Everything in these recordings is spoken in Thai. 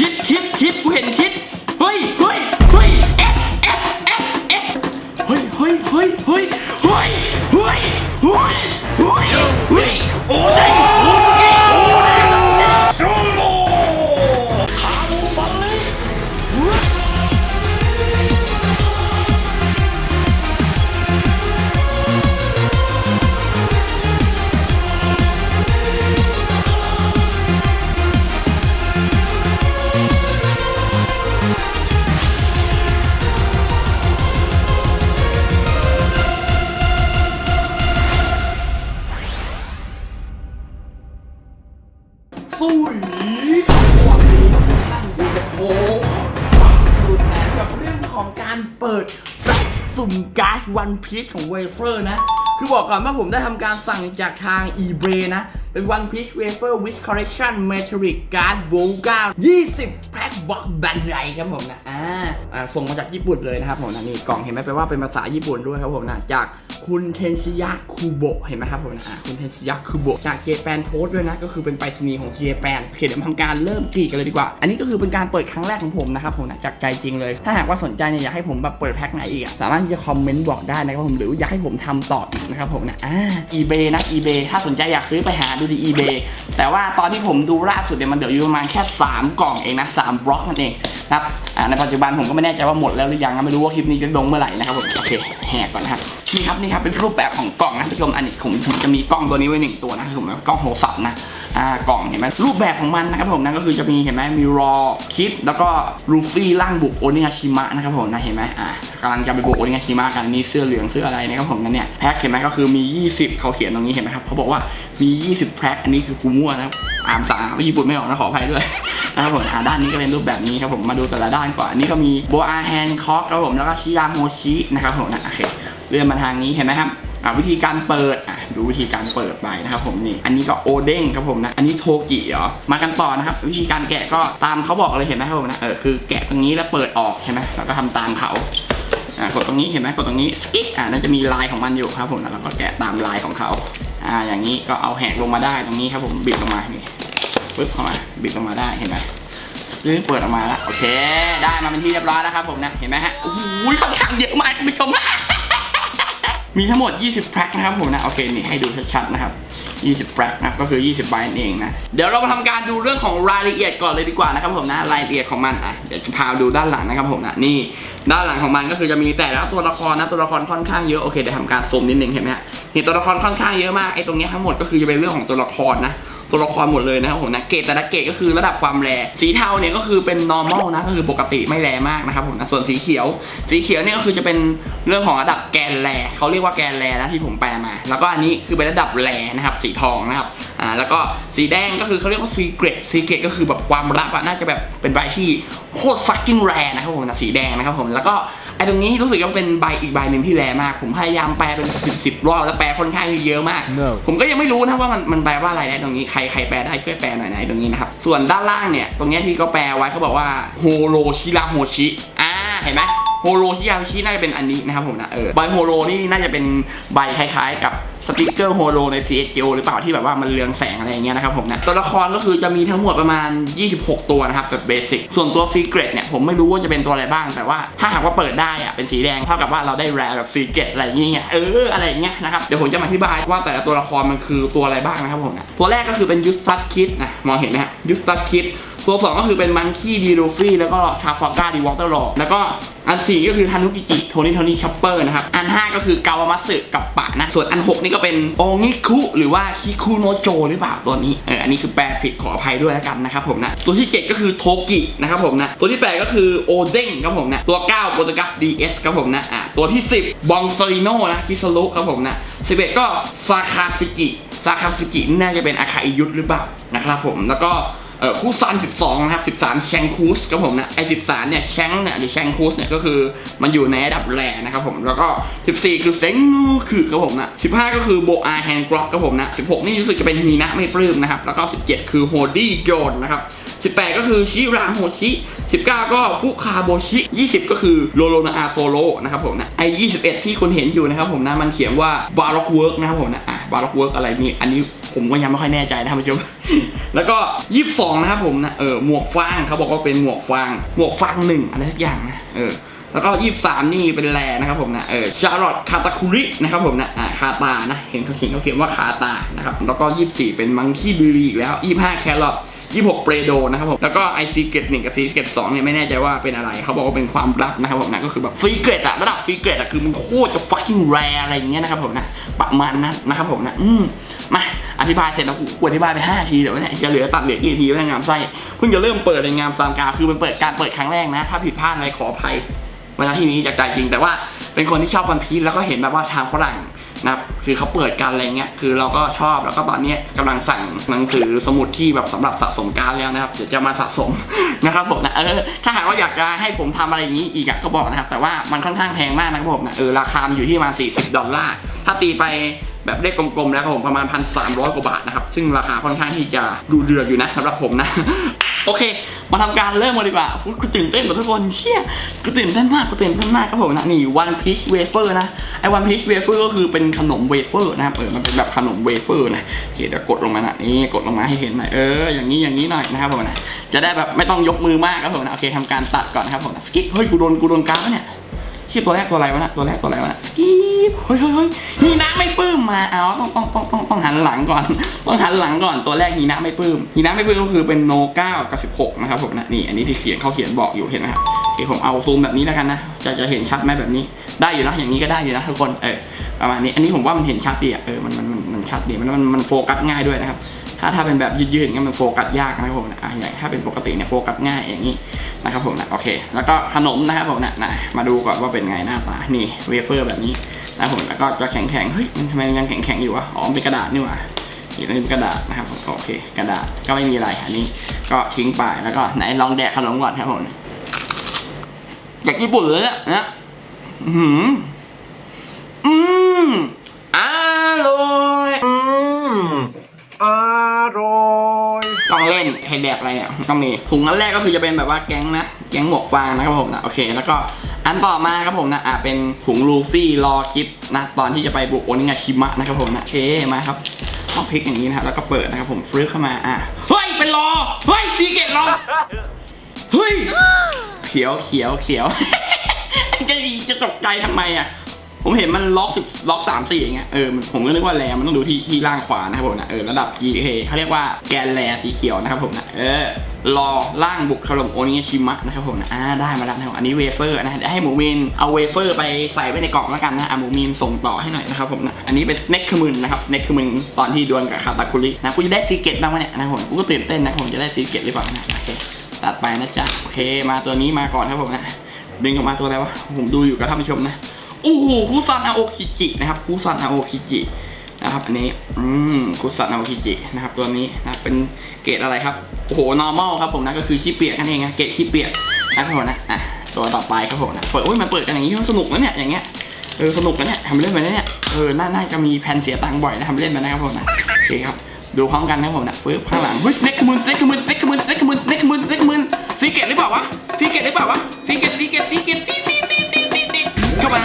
คิดคิดคิดกูเห็นคิด เฮ้ยเฮ้ยเฮ้ยเอฟเอฟเอฟเอฟเฮ้ยเฮ้ยเฮ้ยเฮ้ยเฮ้ยเฮ้ย สู้หนีความดีของท่านดูจะโอ้รุนแรงกับเรื่องของการเปิดสุ่มก๊าซวันพีชของเวเฟอร์นะ คือบอกก่อนว่าผมได้ทำการสั่งจากทาง eBay นะ เป็น One Piece Wafer Wish Collection Metallic Card Volga 20 แพ็คบ็อกแบนไดครับผมนะ อ่าอ่าส่งมาจากญี่ปุ่นเลยนะครับผมนะนี่กล่องเห็นไหมแปลว่าเป็นภาษาญี่ปุ่นด้วยครับผมนะ จากคุณเทนซิยะคูโบะเห็นไหมครับผมนะคุณเทนซิยะคูโบะจากเจแปนโพสด้วยนะ ก็คือเป็นไปรษณีย์ของเจแปนเคเดี๋ยวมาทำการเริ่มกีกันเลยดีกว่า อันนี้ก็คือเป็นการเปิดครั้งแรกของผมนะครับผมนะจากใจจริงเลย ถ้าหากว่าสนใจเนี่ยอยากให้ผมแบบเปิดแพ็คไหนอีกสามารถที่จะคอมเมนต์บอกได้นะครับผมหรืออยากให้ผมทำต่ออีกนะครับผมนะอ่า eBay นะ eBay ถ้าสนใจอยากซื้อไปหาดูที่ eBay แต่ว่าตอนที่ผมดูล่าสุดเนี่ยมันเดี๋ยวอยู่ประมาณแค่ 3 กล่องเองนะ3บล็อกนั่นเองนะครับในปัจจุบันผมก็ไม่แน่ใจว่าหมดแล้วหรือยังไม่รู้ว่าคลิปนี้จะลงเมื่อไหร่นะครับผมโอเคแหกก่อนนะครับนี่ครับนี่ครับเป็นรูปแบบของกล่องนะท่านผู้ชมอันนี้ผมผมจะมีกล้องตัวนี้ไว้หนึ่งตัวนะคือผมกล้องโทรศัพท์นะ อ่ากล่องเห็นไหมรูปแบบของมันนะครับผมนั่นก็คือจะมีเห็นไหมมีรอคิดแล้วก็ลูฟี่ร่างบุกโอนิฮาชิมะนะครับผมนะเห็นไหมอ่ากำลังจะไปบุกโอนิฮาชิมะกันนี่เสื้อเหลืองเสื้ออะไรนะครับผมนั่นเนี่ยแพ็คเห็นไหมก็คือมี 20 เขาเขียนตรงนี้เห็นไหมครับเขาบอกว่ามี 20แพ็คอันนี้คือกูมั่วนะครับอ่านภาษาญี่ปุ่นไม่ออกนะขออภัยด้วยนะครับผมอ่าด้านนี้ก็เป็นรูปแบบนี้ครับผมมาดูแต่ละด้านก่อนอันนี้ก็มีโบอาแฮนคอกครับผมแล้วก็ชิยาโฮชินะครับผมนะโอเคเลื่อนมาทางนี้เห็นไหมครับ วิธีการเปิดอะดูวิธีการเปิดไปนะครับผมนี่ อันนี้ก็โอเด้งครับผมนะ อันนี้โทกิเหรอ มากันต่อนะครับ วิธีการแกะก็ตามเขาบอกเลยเห็นไหมครับผมนะ เออคือแกะตรงนี้แล้วเปิดออกใช่ไหมแล้วก็ทำตามเขาอ่ากดตรงนี้เห็นไหมกดตรงนี้กิ๊กอ่านั่นจะมีลายของมันอยู่ครับผมแล้วก็แกะตามลายของเขาอ่าอย่างนี้ก็เอาแหกลงมาได้ตรงนี้ครับผมบิดลงมานี่ปึ๊บเข้ามาบิดลงมาได้เห็นไหมนี่เปิดออกมาแล้วโอเค ได้มาเป็นที่เรียบร้อยแล้วครับผมนะเห็นไหมฮะโอ้โหค่อนข้างเยอะมากคุณผู้ชม มีทั้งหมด 20แพ็คนะครับผมนะโอเคนี่ให้ดูชัดๆนะครับ 20แพ็คนะครับก็คือ 20ใบนั่นเองนะเดี๋ยวเรามาทำการดูเรื่องของรายละเอียดก่อนเลยดีกว่านะครับผมนะรายละเอียดของมันอะเดี๋ยวจะพาดูด้านหลังนะครับผมนะนี่ด้านหลังของมันก็คือจะมีแต่ละตัวละครนะตัวละครค่อนข้างเยอะโอเคเดี๋ยวทำการซูมนิดนึงเห็นไหมฮะเห็นตัวละครค่อนข้างเยอะมากไอ้ตรงนี้ทั้งหมดก็คือจะเป็นเรื่องของตัวละครนะ ตัวละครหมดเลยนะครับผมนะเกรดแต่ละเกรดก็คือระดับความแรงสีเทาเนี่ยก็คือเป็น normal นะก็คือปกติไม่แรงมากนะครับผมนะส่วนสีเขียว สีเขียวเนี่ยก็คือจะเป็นเรื่องของระดับแกนแรเขาเรียกว่าแกนแรนะที่ผมแปลมา แล้วก็อันนี้คือเป็นระดับแรนะครับสีทองนะครับอ่าแล้วก็สีแดงก็คือเขาเรียกว่า secret secret ก็คือแบบความลับอะน่าจะแบบเป็นใบที่โคตร fucking แรนะครับผมนะสีแดงนะครับผมแล้วก็ อ้ตรงนี้รู้สึกว่าเป็นใบอีกใบหนึ่งที่แรมาก ผมพยายามแปลเป็นสิบสิบรอบแล้วแปลค่อนข้างเยอะมาก No ผมก็ยังไม่รู้นะว่ามันมันแปลว่าอะไรนะตรงนี้ใครใครแปลได้ช่วยแปลหน่อยนะตรงนี้นะครับ ส่วนด้านล่างเนี่ย ตรงเนี้ยที่เขาแปลไว้เขาบอกว่าโฮโรชิราโฮชิอ่าเห็นไหม โฮโรชิราโฮชิน่าจะเป็นอันนี้นะครับผมนะเออใบโฮโรนี่น่าจะเป็นใบคล้ายๆ กับสติกเกอร์โฮโลใน CSGO หรือเปล่าที่แบบว่ามันเรืองแสงอะไรอย่างเงี้ยนะครับผมนะตัวละครก็คือจะมีทั้งหมดประมาณ 26 ตัวนะครับแบบเบสิกส่วนตัวซีเกรดเนี่ยผมไม่รู้ว่าจะเป็นตัวอะไรบ้าง แต่ว่าถ้าหากว่าเปิดได้อะเป็นสีแดงเท่ากับว่าเราได้แรแบบซีเกรดอะไรอย่างเงี้ยเอออะไรอย่างเงี้ยนะครับเดี๋ยวผมจะมาอธิบายว่าแต่ละตัวละครมันคือตัวอะไรบ้างนะครับผมนะตัวแรกก็คือเป็นยูสตัสคิดนะมองเห็นไหมฮะยูสตัสคิด ตัวสองก็คือเป็นมังคีดีลูฟี่แล้วก็ทาฟาก้าดีวอเตอร์ลอแล้วก็อันสี่ก็คือทานุกิจิโทนี่โทนี่ชัปเปอร์นะครับ อันห้าก็คือกาวามัสึกับปะนะ ส่วนอันหกนี่ก็เป็นโองิคุ หรือว่าคิคุโนโจหรือเปล่าตัวนี้เอออันนี้คือแปลผิดขออภัยด้วยแล้วกันนะครับผมนะตัวที่เจ็ดก็คือโทกินะครับผมนะตัวที่แปดก็คือโอเด้งครับผมนะตัวเก้าโปรตุกัสดีเอสครับผมนะอะตัวที่สิบบองซอริโนนะคิซารุครับผมนะสิบเอ็ดก็ซาคาซิกิซาคาซิกินี่น่าจะเป็นอาคาอิยุทหรือเปล่านะครับผมแล้วก็ เออคู่ซัน12 นะครับ 13 แชงคูสครับผมนะไอ้13 เนี่ยแชงเนี่ยหรือแชงคูสเนี่ยก็คือมันอยู่ในระดับแรนะครับผมแล้วก็ 14 คือเซงงูคือครับผมนะ15 ก็คือโบอาแฮนกร็อกครับผมนะ 16 นี่รู้สึกจะเป็นฮีนะไม่ปลื้มนะครับแล้วก็ 17 คือโฮดี้โยนนะครับ 18 ก็คือชิราโฮชิ 19 ก็ฟุคาโบชิ 20 ก็คือโลโลนาอาโซโลนะครับผมนะไอ้21 ที่คุณเห็นอยู่นะครับผมนะมันเขียนว่าบาร็อกเวิร์กนะครับผมนะอะบาร์ล็อกเวิร์กอะไรนี่อันนี้ผมก็ยังไม่ค่อยแน่ใจนะท่านผู้ชมแล้วก็ยี่สิบสองนะครับผมนะเออหมวกฟางเขาบอกว่าเป็นหมวกฟาง หมวกฟางหนึ่งอะไรสักอย่างนะเออแล้วก็ยี่สามนี่เป็นแลนะครับผมนะเออชาร์ลอตคาตาคุรินะครับผมนะอ่าคาตานะเห็นเขาเขียนเขาเขียนว่าคาตานะครับแล้วก็ยี่สี่เป็นมังคีบิลีอีกแล้วยี่ห้าแครอท ยี่หกเปรโดนะครับผม แล้วก็ไอซีเกตหนึ่งกับซีเกตสองเนี่ยไม่แน่ใจว่าเป็นอะไร เขาบอกว่าเป็นความลับนะครับผมนะก็คือแบบซีเกตอะระดับซีเกตอะคือมันโคตรจะ fucking rare อะไรอย่างเงี้ยนะครับผมนะประมาณนั้นนะครับผมนะอืมมาอธิบายเสร็จแล้วกูอธิบายไป 5 ทีเดี๋ยวเนี่ยจะเหลือตัดเหลือกี่ทีไว้ในงามไส้เพิ่งจะเริ่มเปิดในงามซามกาคือมันเปิดการเปิดครั้งแรกนะ ถ้าผิดพลาดอะไรขออภัยเวลาที่นี้จากใจจริงแต่ว่า เป็นคนที่ชอบวันพีซแล้วก็เห็นแบบว่าทางฝรั่งนะครับคือเขาเปิดกันอะไรเงี้ยคือเราก็ชอบแล้วก็ตอนนี้ยกำลังสั่งหนังสือสมุดที่แบบสำหรับสะสมการแล้วนะครับเดี๋ยวจะมาสะสมนะครับผมนะเออถ้าหากว่าอยากจะให้ผมทำอะไรอย่างนี้อีกก็บอกนะครับ แต่ว่ามันค่อนข้างแพงมากนะครับผมนะเออราคาอยู่ที่ประมาณ40 ดอลลาร์ถ้าตีไปแบบเลขกลมๆแล้วครับผมประมาณ 1,300 กว่าบาทนะครับ ซึ่งราคาค่อนข้างที่จะดูเดือดอยู่นะสำหรับผมนะ โอเค มาทำการเริ่มกันดีกว่าอุ๊ยกูตื่นเต้นหมดทุกคนเชี่ยกูตื่นเต้นมากกูตื่นเต้นมากครับผมนะนี่วันพีชเวเฟอร์นะไอ้วันพีชเวเฟอร์ก็คือเป็นขนมเวเฟอร์นะครับเออมันเป็นแบบขนมเวเฟอร์นะโอเคเดี๋ยวกดลงมาหน่อยนี่กดลงมาให้เห็นหน่อยเอออย่างนี้อย่างนี้หน่อยนะครับผมนะจะได้แบบไม่ต้องยกมือมากครับผมนะโอเคทำการตัดก่อนนะครับผมนะสกิปเฮ้ยกูโดนกูโดนกราฟเนี่ย ชื่อตัวแรกตัวอะไรวะนะตัวแรกตัวอะไรวะนะกีบเฮ้ยเฮ้ยเฮ้ยฮีนะไม่ปลื้มมาเอาต้องต้องต้องต้องต้องหันหลังก่อน ต้องหันหลังก่อนตัวแรกฮีนะไม่ปลื้มฮีนะไม่ปลื้มก็คือเป็นโนเก้ากับสิบหกนะครับผมนะนี่อันนี้ที่เขียนเขาเขียนบอกอยู่เห็นไหมครับโอเคผมเอาซูมแบบนี้แล้วกันนะ จะจะเห็นชัดไหมแบบนี้ ได้อยู่นะ อย่างนี้ก็ได้อยู่นะทุกคน เออ ประมาณนี้ อันนี้ผมว่ามันเห็นชัดดีอะ เออ มันมันมัน มันชัดดีมันมันมันโฟกัสง่ายด้วยนะครับ ถ้าถ้าเป็นแบบยืดๆอย่างเงี้ยมันโฟกัสยากนะครับผมนะอะอย่างถ้าเป็นปกติเนี่ยโฟกัสง่ายอย่างนี้นะครับผมนะโอเค แล้วก็ขนมนะครับผมนะนะมาดูก่อนว่าเป็นไงหน้าตานี่เวเฟอร์แบบนี้นะครับผมแล้วก็จะแข็งแข็งๆเฮ้ยมันทำไมยังแข็งแข็งๆอยู่วะอ๋อมันเป็นกระดาษนี่หว่านี่เป็นกระดาษนะครับผมโอเค กระดาษก็ไม่มีอะไรอันนี้ ก็ทิ้งไปแล้วก็ไหนลองแดกขนมก่อนครับผมจากญี่ปุ่นเลยนะนะอื้อหืมอืมอร่อย อืมอร่อย ต้องเล่น ให้แดกอะไรเนี่ยต้องมีถุงอันแรกก็คือจะเป็นแบบว่าแก๊งนะแก๊งหมวกฟางนะครับผมนะโอเค แล้วก็อันต่อมาครับผมนะอะเป็นถุงลูฟี่รอคิปนะตอนที่จะไปบุกโอนิงาชิมะนะครับผมนะโอเคมาครับต้องพลิกอย่างนี้นะครับแล้วก็เปิดนะครับผมฟลึกเข้ามาอะเฮ้ยเป็นรอเฮ้ยซีเกตรอเฮ้ยเขียวเขียวเขียวจะจะตกใจทำไมอะ ผมเห็นมันล็อกสิบล็อกสามสี่อย่างเงี้ยเออผมก็นึกว่าแรมันต้องดูที่ที่ล่างขวานะครับผมนะเออระดับ GK เขาเรียกว่าแกนแรสีเขียวนะครับผมนะเออรอล่างบุกถล่มโอนิชิมะนะครับผมนะอ่าได้มาแล้วนะครับอันนี้เวเฟอร์นะให้หมูมินเอาเวเฟอร์ไปใส่ไว้ในกล่องแล้วกันนะอะหมูมินส่งต่อให้หน่อยนะครับผมนะอันนี้เป็นสเน็กขมึนนะครับสเน็กขมึนตอนที่ดวลกับคาตาคุรินะกูจะได้ซีเกตบ้างไหมเนี่ยนะครับผมกูก็ตื่นเต้นนะผมจะได้ซีเกตหรือเปล่านะโอเคตัดไปนะจ๊ะโอเคมาตัวนี้มาก่อนครับผมนะดึงออกมาตัวอะไรวะผมดูอยู่กับท่านผู้ชมนะ โอ้โหคุซันอาโอคิจินะครับคุซันอาโอคิจินะครับอันนี้อืมคุซันอาโอคิจินะครับตัวนี้นะเป็นเกรดอะไรครับโอ้โห normal ครับผมนะก็คือขี้เปียกนั่นเองนะเกรดขี้เปียกนะครับผมนะอะตัวต่อไปครับผมนะเปิดโอ้ยมันเปิดกันอย่างนี้มันสนุกนะเนี่ยอย่างเงี้ยเออสนุกนะเนี่ยทำเล่นไปเนี่ยเออน่าจะมีแผ่นเสียตังค์บ่อยนะทำเล่นไปนะครับผมนะโอเคครับดูพร้อมกันนะครับผมนะปึ๊บข้างหลังเฮ้ยเน็กมืนเน็กมืนเน็กมืนเน็กมืนเน็กมืนเน็กมืนซีเกตหรือเปล่าวะซีเกตหรือเปล่าวะซีเกตซีเกตซีเกตซีซีซีซีซีซีเข้ามา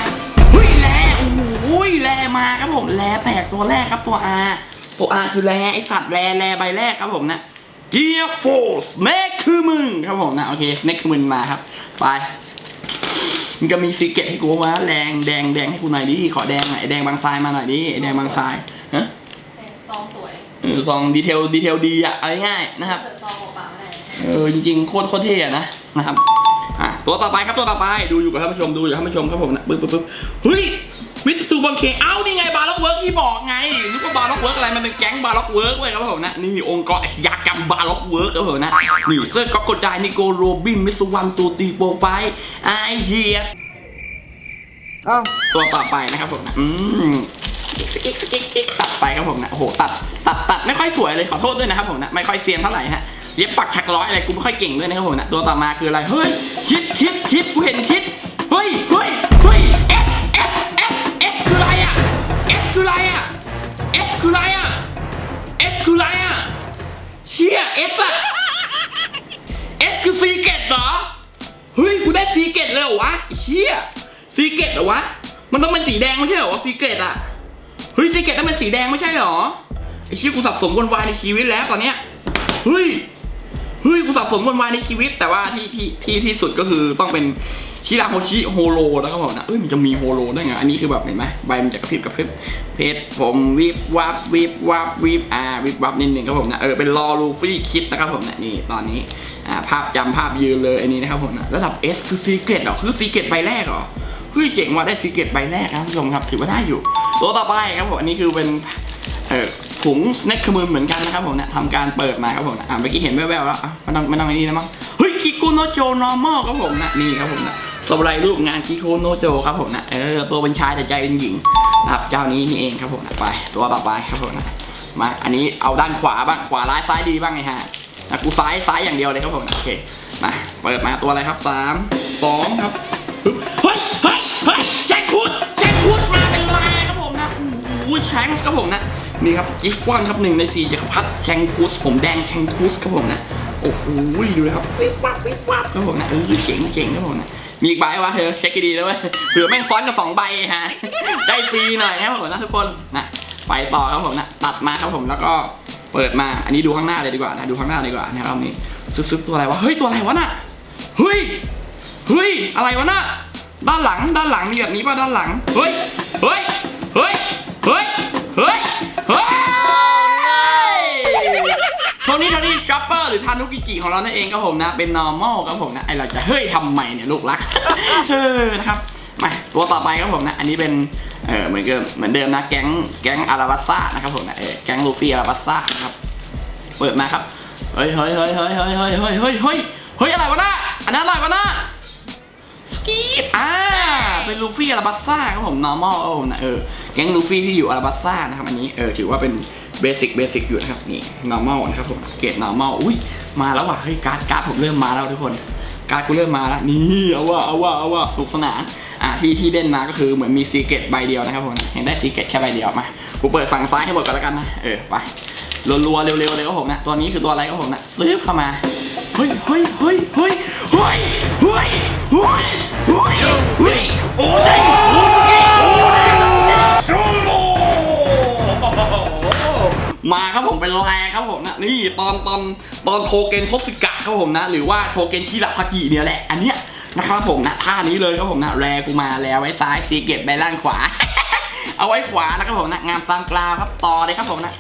มาครับผมแลแตกตัวแรกครับตัว R ตัว R คือแลไอสัตว์แลแลใบแรกครับผมนะ Gear Force เน็กคือมึงครับผมนะโอเคเน็กคือมึงมาครับ ไปมันก็มีซีเกตให้กูว่าแดงแดงแดงให้กูหน่อยดิขอแดงหน่อยไอ้แดงบางทรายมาหน่อยดิไอ้แดงบางทรายฮะซองสวยเออซองดีเทลดีเทลดีอะเอาง่ายๆนะครับเสิร์ฟซองเปล่าๆไม่ได้เออจริงๆโคตรโคตรเท่อะนะนะครับอะตัวต่อไปครับตัวต่อไปดูอยู่กับท่านผู้ชมดูอยู่กับท่านผู้ชมครับผมนะปึ๊บปึ๊บปึ๊บเฮ้ย มิสซูบอลเคเอ้านี่ไงบาร์ล็อกเวิร์กที่บอกไงนึกว่าบาร์ล็อกเวิร์กอะไรมันเป็นแก๊งบาร์ล็อกเวิร์กเว้ยครับผมนะนี่องค์กรอาชญากรรมบาร์ล็อกเวิร์กครับผมนะนี่เซอร์ก็กดใจนิโกโรบินมิสวันตูตีโปรไฟล์ไอเฮียเอ้าตัวต่อไปนะครับผมนะอืมอีกอีกอีกตัดไปครับผมนะโอ้โหตัดตัดตัดไม่ค่อยสวยเลยขอโทษด้วยนะครับผมนะไม่ค่อยเซียนเท่าไหร่ฮะเย็บปักชักร้อยอะไรกูไม่ค่อยเก่งด้วยนะครับผมนะตัวต่อมาคืออะไรเฮ้ยคิดคิดคิดกูเห็นคิดเฮ้ยเฮ้ยเฮ้ย F คืออะไรอะ F คืออะไรอะเชี่ย F อะ F คือซีเกตเหรอ เฮ้ยกูได้ซีเกตเลยเหรอวะเชี่ยซีเกตเหรอวะ มันต้องเป็นสีแดงไม่ใช่เหรอวะซีเกตอะ เฮ้ยซีเกตต้องเป็นสีแดงไม่ใช่เหรอไอชื่กูสับสนวนวายในชีวิตแล้วตอนเนี้ย เฮ้ย เฮ้ยกูสับสนวนวายในชีวิต แต่ว่าที่ที่ที่ที่สุดก็คือต้องเป็น ชิราโฮชิโฮโลนะครับผมนะเอ้ยมันจะมีโฮโลได้ไงอันนี้คือแบบเห็นไหมใบมันจะกระพริบกระพริบเพชรผมวิบวับวิบวับวิบอ่าวิบวับนิดนึงครับผมนะเออเป็นรอลูฟี่คิดนะครับผมนะนี่ตอนนี้อ่าภาพจำภาพยืนเลยอันนี้นะครับผมนะระดับ S คือซีเกตเหรอคือซีเกตใบแรกเหรอเฮ้ยเจ๋งว่ะได้ซีเกตใบแรกครับท่านผู้ชมครับถือว่าได้อยู่ตัวต่อไปครับผมอันนี้คือเป็นเอ่อถุงสแน็คขมือเหมือนกันนะครับผมเนี่ยทำการเปิดมาครับผมนะอ่าเมื่อกี้เห็นแววๆแล้วอะไม่ต้องไม่ต้องไอ้นี่นะมั้งเฮ้ยคิโกโนโจนอร์มอลครับผมนะนี่ครับผมนะ สไลด์รูปงานคิโกโนโจครับผมนะเออตัวเป็นชายแต่ใจเป็นหญิงนะครับเจ้านี้นี่เองครับผมนะไปตัวต่อไปครับผมนะมาอันนี้เอาด้านขวาบ้างขวาร้ายซ้ายดีบ้างไงฮะนะกูซ้ายซ้ายอย่างเดียวเลยครับผมนะโอเคมาเปิดมาตัวอะไรครับสามสองครับเฮ้ยเฮ้ยเฮ้ยแชงคูดแชงคูดมาเป็นลายครับผมนะโอ้แชงครับผมนะนี่ครับกิฟต์ฟอนครับหนึ่งในสี่จักรพรรดิแชงคูสผมแดงแชงคูสครับผมนะ โอ้โหดูเลยครับวิบวับวิบวับครับผมนะเออเจ๋งเจ๋งครับผมนะมีอีกใบวะเธอเช็คดีๆนะเว้ยเผื่อแม่งซ้อนกับสองใบฮะได้ฟรีหน่อยนะครับผมนะทุกคนนะไปต่อครับผมนะตัดมาครับผมแล้วก็เปิดมาอันนี้ดูข้างหน้าเลยดีกว่านะดูข้างหน้าดีกว่านะครับนี่ซึบๆตัวอะไรวะเฮ้ยตัวอะไรวะน่ะเฮ้ยเฮ้ยอะไรวะน่ะด้านหลังด้านหลังมีแบบนี้ป่ะด้านหลังเฮ้ยเฮ้ยเฮ้ยเฮ้ยเฮ้ยเฮ้ย นี่โทนี่ช็อปเปอร์หรือทานุกิจิของเรานั่นเองครับผมนะ เป็น normal ครับผมนะ ไอเราจะเฮ้ยทำไมเนี่ยลูกรัก เออ นะครับ มาตัวต่อไปครับผมนะ อันนี้เป็น เออเหมือนเดิมเหมือนเดิมนะ แก๊ง แก๊งอาราบัสซ่านะครับผมนะ เออ แก๊งลูฟี่อาราบัสซ่านะครับ เปิดมาครับ เฮ้ยเฮ้ยเฮ้ยเฮ้ยเฮ้ยเฮ้ยเฮ้ยเฮ้ยเฮ้ยเฮ้ยอะไรวะน่ะอันนั้นอะไรวะน่ะสกีดอ่า เป็นลูฟี่อาราบัสซ่าครับผม normal ครับผมนะ เออ แก๊งลูฟี่ที่อยู่อาราบัสซ่านะครับ อันนี้ เออ ถือว่าเป็น เบสิกเบสิกอยู่นะครับนี่ normal นะครับผมเกรด normal อุ้ยมาแล้วว่ะเฮ้ยการ์ดการ์ดผมเริ่มมาแล้วทุกคน การ์ดกูเริ่มมาแล้วนี่เอาว่ะเอาว่ะเอาว่ะสนุกสนานอ่าที่ที่เด่นมาก็คือเหมือนมีซีเกตใบเดียวนะครับผมเห็นได้ซีเกตแค่ใบเดียวมากูเปิดฝั่งซ้ายให้หมดก่อนแล้วกันนะเออไปรัวๆเร็วๆเลยครับผมนะตัวนี้คือตัวอะไรครับผมนะซื้อเข้ามาเฮ้ยเฮ้ยเฮ้ยเฮ้ย ครับผมเป็นแรครับผมนะนี่ตอนตอนตอนโทเกนทศกะครับผมนะ หรือว่าโทเกนชิราซากิเนี่ยแหละ อันเนี้ยนะครับผมนะท่านี้เลยครับผมนะแรกูมาแล้วไว้ซ้ายซีเกตไปล่างขวา เอาไว้ขวานะครับผมนะงามซางกลาวครับต่อเลยครับผมนะ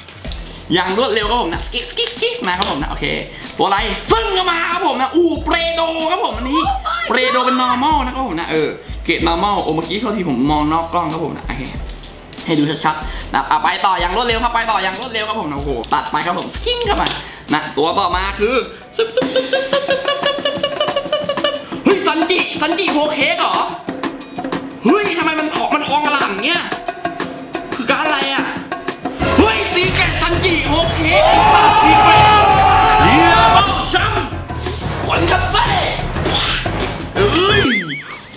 อย่างรวดเร็วครับผมนะกิ๊กกิ๊กกิ๊กมาครับผมนะโอเค ตัวอะไรซึ่งก็มาครับผมนะอู้เปรโดครับผมอันนี้เปรโดเป็น normal นะครับผมนะเออเกรด normal โอ้เมื่อกี้เท่าที่ผมมองนอกกล้องครับผมนะโอเค ให้ดูชัดๆนะไปต่ออย่างรวดเร็วครับไปต่ออย่างรวดเร็วครับผมโอ้โหตัดไปครับผมสกิ้งเข้าไปนะตัวต่อมาคือเฮ้ยสันจิสันจิโพเคกเหรอเฮ้ยทำไมมันทองมันทองกระหล่ำเงี้ยคือการอะไรอะเฮ้ยสีแกะซันจิโพเคตัดทิ้งไปเยี่ยมซ้ำขวัญคาเฟ่เฮ้ย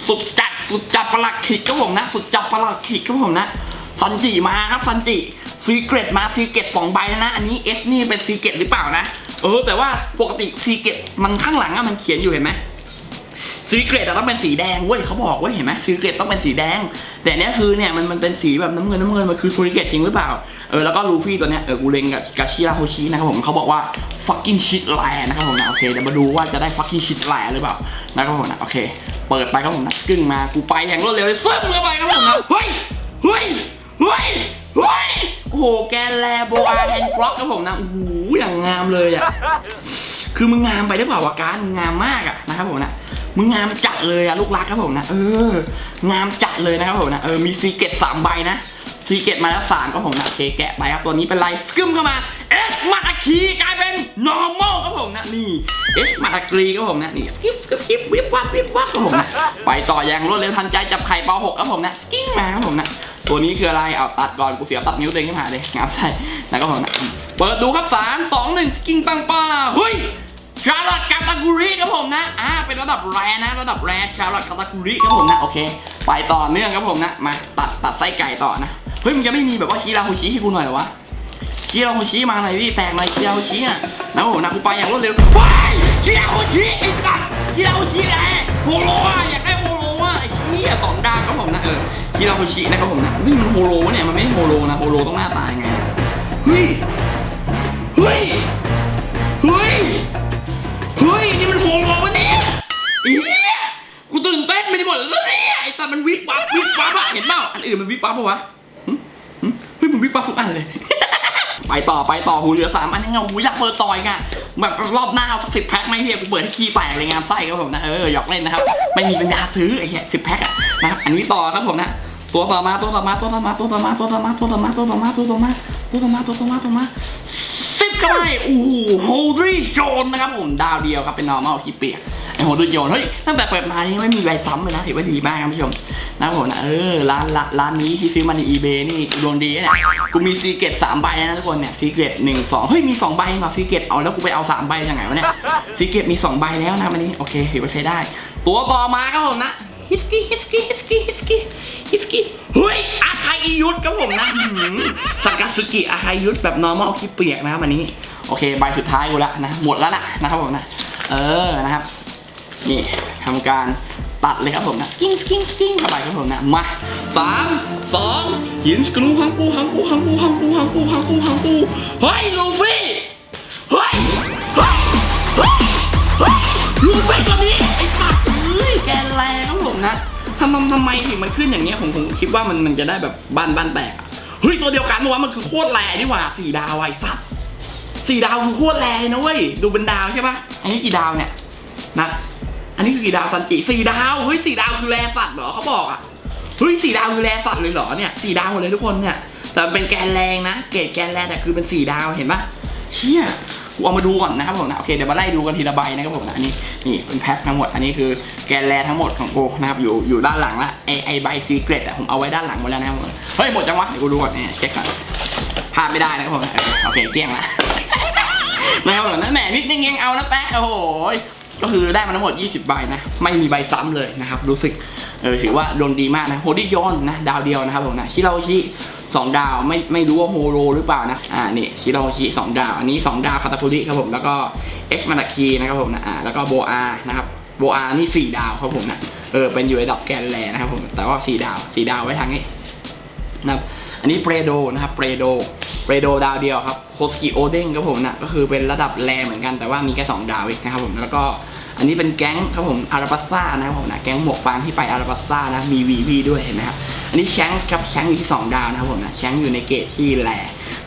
สุดจัดสุดจัดประหลักขิกครับผมนะ สุดจัดประหลักขิกครับผมนะ ซันจิมาครับซันจิซีเกตมาซีเกตสองใบแล้วนะ อันนี้เอสนี่เป็นซีเกตหรือเปล่านะ เออ แต่ว่าปกติซีเกตมันข้างหลังอะมันเขียนอยู่เห็นไหมซีเกรตต้องเป็นสีแดงเว้ยเขาบอกเว้ยเห็นไหมซีเกรตต้องเป็นสีแดง แต่เนี้ยคือเนี่ยมันมันเป็นสีแบบน้ำเงินน้ำเงินมันคือซีเกรตจริงหรือเปล่าเออแล้วก็ลูฟี่ตัวเนี้ยเออกูเลงกับกาชิราโฮชินะครับผมเขาบอกว่า fucking shit แลนะครับผมนะโอเคเดี๋ยวมาดูว่าจะได้ fucking shit แลหรือเปล่านะครับผมนะโอเค เปิดไปครับผมนะกึ่งมากูไปอย่างรวดเร็วเลยซึมเข้าไปครับผมนะเฮ้ยเฮ้ย เฮ้ยเฮ้ยโอ้โหแกนแลโบอาแฮนด์กล็อกครับผมนะโอ้โหอย่างงามเลยอะคือมึงงามไปได้เปล่าวะการมึงงามมากอะนะครับผมนะมึงงามจัดเลยอะลูกรักครับผมนะเอองามจัดเลยนะครับผมนะเออมีซีเกตสามใบนะซีเกตมาแล้วสามครับผมนะเคแกะไปครับตัวนี้เป็นไรสกึมเข้ามาเอสมาตาคีกลายเป็น normal ครับผมนะนี่เอสมาตากรีครับผมนะนี่สกิปสกิปวิบวับวิบวับครับผมนะไปต่ออย่างรวดเร็วทันใจจับไข่ปาหกครับผมนะสกิ้งมาครับผมนะ ตัวนี้คืออะไร เอาตัดก่อน กูเสียตัดนิ้วตัวเองขึ้นมาเลยงามใส่นะครับผมนะเปิดดูครับสามสองหนึ่งสกิงปังป้าเฮ้ยชาร์ลอตกาตากุริครับผมนะ อ่า เป็นระดับแรนะ ระดับแรชาร์ลอตกาตากุริครับผมนะ โอเค ไปต่อเนื่องครับผมนะ มาตัดตัดไส้ไก่ต่อนะ เฮ้ย มันจะไม่มีแบบว่าคีราโฮชิให้กูหน่อยเหรอวะ คีราโฮชิมาหน่อยพี่แตกหน่อยคีราโฮชิอะนะผมนะกูไปอย่างรวดเร็วว้ายคีราโฮชิไอ้สัตว์คีราโฮชิแหละโฮโลอะอยากได้โฮโล่ ไอ้เหี้ยสองดาวครับผมนะเออคิราโฮชินะครับผมนะนี่มันโฮโลวะเนี่ยมันไม่ใช่โฮโลนะโฮโลต้องหน้าตายังไงเฮ้ยเฮ้ยเฮ้ยเฮ้ยนี่มันโฮโลวะเนี่ยอีเนี่ยกูตื่นเต้นไปหมดแล้วเนี่ยไอ้สัตว์มันวิบวับวิบวับอะเห็นเปล่าอันอื่นมันวิบวับปะวะเฮ้ยมันวิบวับทุกอันเลย ไปต่อไปต่อหูเหลือสามอันนี้เงาหูอยากเปิดต่อยไงแบบรอบหน้าเอาสักสิบแพ็คไหม่เฮียกูเปิดให้ขี้แตกเลยงานไส้ครับผมนะเออหยอกเล่นนะครับไม่มีปัญญาซื้อไอ้เหี้ยสิบแพ็คอะนะครับอันนี้ต่อครับผมนะตัวต่อมาตัวต่อมาตัวต่อมาตัวต่อมาตัวต่อมาตัวต่อมาตัวต่อมาตัวต่อมาตัวต่อมาตัวต่อมา ตัวต่อมาสิบก็ได้โอ้โหโฮดรีโชนนะครับผมดาวเดียวครับเป็น normal ขี้เปียกไอโฮดรีโชนเฮ้ยตั้งแต่เปิดมานี่ไม่มีใบซ้ำเลยนะถือว่าดีมากครับผู้ชมนะผมนะเออร้านร้านนี้ที่ซื้อมาใน eBay นี่ดวงดีนะเนี่ยกูมีซีเกตสามใบนะทุกคนเนี่ยซีเกตหนึ่งสองเฮ้ยมีสองใบเหรอซีเกตเอาแล้วกูไปเอาสามใบยังไงวะเนี่ยซีเกตมีสองใบแล้วนะวันนี้โอเคถือว่าใช้ได้ ตัวต่อมาครับผมนะ ฮิสกี้ฮิสกี้ฮิสกี้ฮิสกี้ฮิสกี้เฮ้ยอาคาอิยุทธครับผมนะอื้อหือสากาสึกิอาคาอิยุทธแบบ normal ขี้เปียกนะครับวันนี้ โอเคใบสุดท้ายกูละนะหมดแล้วล่ะนะครับผมนะ เออนะครับ นี่ทำการตัดเลยครับผมนะกิ้งกิ้งกิ้งเข้าไปครับผมนะมาสามสองหินสกรูฮังปูฮังปูฮังปูฮังปูฮังปูฮังปูฮังปูเฮ้ยลูฟี่เฮ้ยเฮ้ยเฮ้ยเฮ้ยลูฟี่ตัวนี้ไอ้สัตว์ นะทำทำทำไมถึงมันขึ้นอย่างเงี้ยผมผมคิดว่ามันมันจะได้แบบบ้านบ้านแตกอะเฮ้ยตัวเดียวกันวะมันคือโคตรแรงนี่หว่าสี่ดาวไอ้สัตว์สี่ดาวคือโคตรแรงนะเว้ยดูเป็นดาวใช่ปะอันนี้กี่ดาวเนี่ยนะอันนี้คือกี่ดาวซันจิสี่ดาวเฮ้ยสี่ดาวคือแรสัตว์เหรอเขาบอกอะเฮ้ยสี่ดาวคือแรสัตว์เลยเหรอเนี่ยสี่ดาวหมดเลยทุกคนเนี่ยแต่เป็นแกนแรงนะ เกรดแกนแรงแต่คือเป็นสี่ดาวเห็นปะเชี่ย กูเอามาดูก่อนนะครับผมนะโอเคเดี๋ยวมาไล่ดูกันทีละใบนะครับผมนะอันนี้นี่เป็นแพ็คทั้งหมดอันนี้คือแกนแรทั้งหมดของกูนะครับอยู่อยู่ด้านหลังละไอไอใบซีเกรดอะผมเอาไว้ด้านหลังหมดแล้วนะครับผมเฮ้ยหมดจังวะเดี๋ยวกูดูก่อนเนี่ยเช็คก่อนพลาดไม่ได้นะครับผมโอเคเกลี้ยงละนะครับผมนั่นแหละนิดนึงยังเอานะแป๊ะโอ้โหก็คือได้มาทั้งหมด 20 ใบนะ ไม่มีใบซ้ำเลยนะครับ รู้สึก เออ ถือว่าดวงดีมากนะ โฮดี้ยอนนะ ดาวเดียวนะครับผมนะ ชิราโอชิ สองดาวไม่ไม่รู้ว่าโฮโรหรือเปล่านะอ่านี่ชิโอชิสองดาว อันนี้ 2 ดาวคาตาคุริครับผมแล้วก็เอ็กซ์มานาคีนะครับผมนะอ่าแล้วก็โบอานะครับโบอานี่ 4 ดาวครับผมนะเออเป็นอยู่ระดับแกนแลนะครับผมแต่ว่า 4 ดาว 4 ดาวไว้ทางนี้นะครับอันนี้เปรโดนะครับเปรโดเปรโดดาวเดียวครับโคสกิโอเด้งครับผมนะก็คือเป็นระดับแรเหมือนกันแต่ว่ามีแค่2ดาวเองนะครับผมแล้วก็อันนี้เป็นแก๊งครับผมอาราบัสซ่านะครับผมนะแก๊งหมวกฟางที่ไปอาราบัสซ่านะมีวีวีด้วยเห็นไหมครับ อันนี้แชงครับแชงอยู่ที่2ดาวนะครับผมนะแชงอยู่ในเกรดที่แร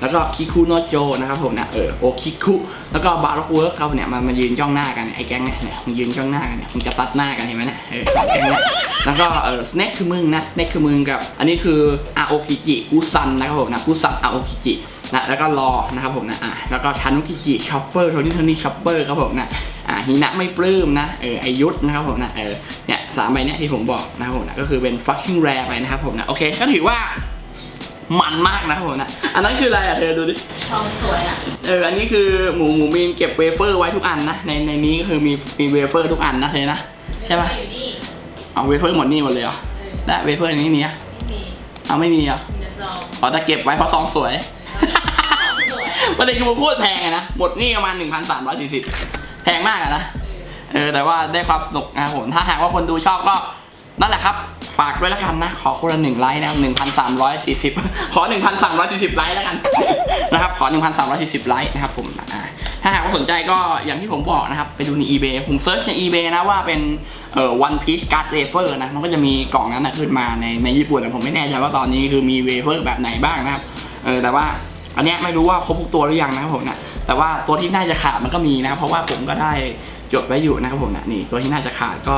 แล้วก็คิคุโนโจนะครับผมนะเออโอคิคุแล้วก็บาร์ล็อกเวิร์กครับเนี่ยมันมายืนจ้องหน้ากันไอ้แก๊งเนี่ยมันยืนจ้องหน้ากันเนี่ยมันจะซัดหน้ากันเห็นไหมนี่ยเออแก๊งเนี่ยแล้วก็เออสเน็คคือมึงนะสเน็คคือมึงกับ อันนี้คืออาโอคิจิกุซันนะครับผมนะกุซันอาโอคิจินะแล้วก็รอนะครับผมนะอะแล้วก็ทานุคิจิช็อปเปอร์โทนี่โทนี่ช็อปเปอร์ครับผมนะ อะฮินะไม่ปลื้มนะเออไอยุทธนะครับผมนะเออเนี่ยสามใบเนี้ยที่ผมบอกนะครับผมนะก็คือเป็น fucking rare ไปนะครับผมนะโอเคก็ถือว่ามันมากนะครับผมนะ อันนั้นคืออะไรอะเธอดูดิซองสวยอะ เออ อันนี้คือหมูหมูมีนเก็บเวเฟอร์ไว้ทุกอันนะ ในในนี้ก็คือมีมีเวเฟอร์ทุกอันนะเธอนะ ใช่ปะอยู่นี่เอาเวเฟอร์หมดนี่หมดเลยเหรอเออและเวเฟอร์อันนี้มีอะไม่มีเอาไม่มีเหรอมีแต่ซองอ๋อแต่เก็บไว้เพราะซองสวยซองสวยประเด็นคือมันโคตรแพงอะนะ หมดนี่ประมาณ 1,340แพ งมากอะนะเออแต่ว่าได้ความสนุกนะครับผมถ้าหากว่าคนดูชอบก็นั่นแหละครับ ฝากด้วยแล้วกันนะ ขอคนละหนึ่งไลค์นะครับ1,340ขอ1,340ไลค์แล้วกันนะครับขอ1,340ไลค์นะครับผมถ้าหากว่าสนใจก็อย่างที่ผมบอกนะครับ ไปดูใน eBay ผมเซิร์ชใน eBay นะว่าเป็นเอ่อ One Piece Card Wafer นะ มันก็จะมีกล่องนั้นนะขึ้นมาในในญี่ปุ่นแต่ผมไม่แน่ใจว่าตอนนี้คือมีเวเฟอร์แบบไหนบ้างนะครับ เออแต่ว่าอันเนี้ยไม่รู้ว่าครบทุกตัวหรือยังนะครับผมนะ แต่ว่าตัวที่น่าจะขาดมันก็มีนะเพราะว่าผมก็ได้จดไว้อยู่นะครับผมนะนี่ตัวที่น่าจะขาดก็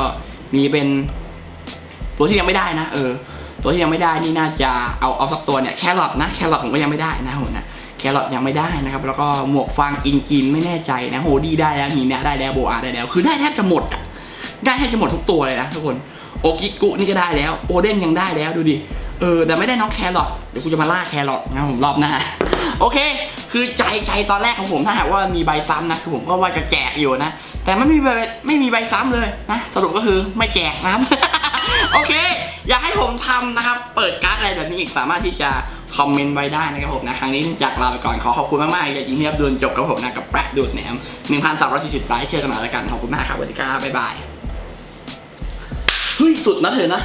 มีเป็น ตัวที่ยังไม่ได้นะ เออ ตัวที่ยังไม่ได้นี่น่าจะเอาเอาสักตัวเนี่ยแครอทนะแครอทผมก็ยังไม่ได้นะผมนะแครอทยังไม่ได้นะครับ แล้วก็หมวกฟางอินกินไม่แน่ใจนะโฮดี้ได้แล้วนีเนี่ยได้แล้วโบอาได้แล้ว คือได้แทบจะหมดอะได้แทบจะหมดทุกตัวเลยนะทุกคนโอกิกุนี่ก็ได้แล้ว โอเด้นยังได้แล้วดูดิ เออแต่ไม่ได้น้องแครอทเดี๋ยวกูจะมาล่าแครอทนะผมรอบหน้าโอเค คือใจใจตอนแรกของผมถ้าหากว่ามีใบซ้ำนะคือผมก็ว่าจะแจกอยู่นะแต่ไม่มีใบไม่มีใบซ้ำเลยนะสรุปก็คือไม่แจกนะโอเค อยากให้ผมทำนะครับ เปิดการ์ดอะไรแบบนี้อีกสามารถที่จะคอมเมนต์ไว้ได้นะครับผมนะ ครั้งนี้จากลาไปก่อนขอขอบคุณมากๆอย่ายิงที่รับดูจนจบกับผมนะกับแปะดูดแหนม1,340ไลค์เชื่อกันหน่อยแล้วกันขอบคุณมากครับสวัสดีครับบ๊ายบายเฮ้ยสุดนะเธอนะ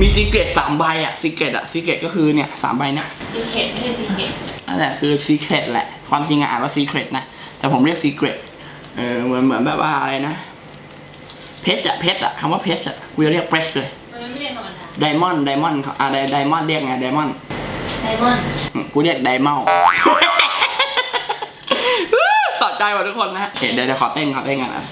มีซีเกตสามใบอะซีเกตอะซีเกตก็คือเนี่ยสามใบเนี่ยซีเคร็ตไม่ใช่ซีเคร็ตนั่นแหละคือซีเ r รตแหละ ความจริงอะอ่านว่าซีเ r รตนะ แต่ผมเรียกซีเ r รตเออเหมือนเหมือนแบบว่าอะไรนะ เพชรอะเพชรอะคำว่าเพชรอะกูจะเรียกเพชรเลยมันไม่เรียกธรรมดาไดมอนด์ไดมอนด์อะไดไดมอนด์เรียกไงไดมอนด์ไดมอนด์กูเรียกไดเมาสะใจว่ะทุกคนนะฮะโอเคเดี๋ยวเดี๋ยวขอเต้นขอเต้นกันนะ